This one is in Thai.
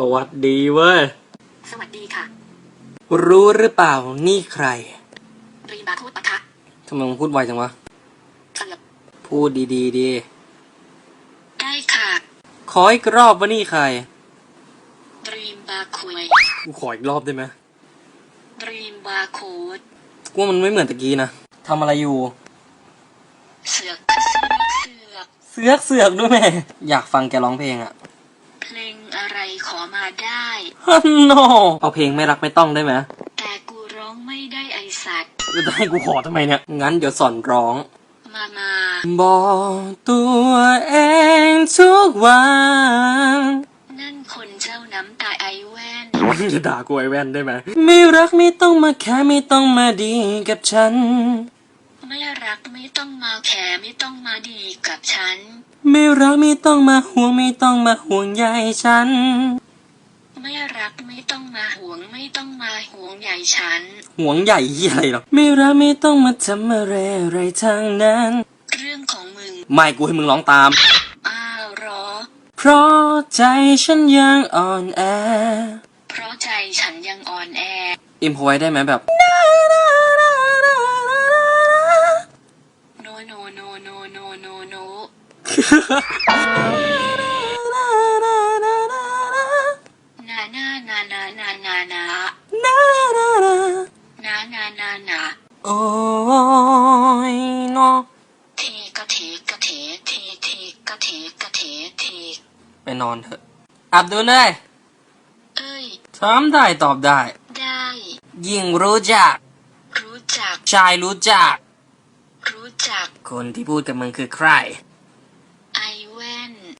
สวัสดีเว้ย สวัสดีค่ะ รู้หรือเปล่านี่ใคร รีบาคูดปะทะทำไมมึงพูดไวจังวะเสือกพูดดีๆดีได้ค่ะขออีกรอบว่านี่ใครดรีมบาคุยกูขออีกรอบได้ไหมดรีมบาโคดกูว่ามันไม่เหมือนตะกี้นะทำอะไรอยู่ เสือกเสือกเสือกเสือกเสือกด้วยแม่ อยากฟังแกร้องเพลงอะ เพลงอะไรขอมาได้ฮันโนเอาเพลงไม่รักไม่ต้องได้ไหมแต่กูร้องไม่ได้ไอสัตว์จะให้กูขอทำไมเนี่ย งั้นเดี๋ยวสอนร้อง มามาบอกตัวเองทุกวันนั่นคนเจ้าน้ำตาไอแว่นมึงจะด่ากูไอ้แว่นได้ไหม ไม่รักไม่ต้องมาแค่ไม่ต้องมาดีกับฉัน ไม่รักไม่ต้องมาแขไม่ต้องมาดีกับฉัน ไม่รักไม่ต้องมาห่วงไม่ต้องมาห่วงใยฉัน ไม่รักไม่ต้องมาห่วงไม่ต้องมาห่วงใยฉัน ห่วงใหญ่เหี้ยอะไรหรอกไม่รักไม่ต้องมาทำอะไรอะไรทางนั้น เรื่องของมึง ไม่กูให้มึงร้องตาม อ้าวเหรอ เพราะใจฉันยังอ่อนแอ เพราะใจฉันยังอ่อนแอ อิมพอไว้ได้ไหมแบบ โนโนโนโนนานานานานานานานานานานาโอ้ยเนาะทีก็ทีก็ทีทีทีก็ทีก็ทีทีไปนอนเถอะอับดุลเลยเอ้ยถามได้ตอบได้ ได้ ยิ่งรู้จัก รู้จักชายรู้จัก รู้จัก คนที่พูดกับมึงคือใคร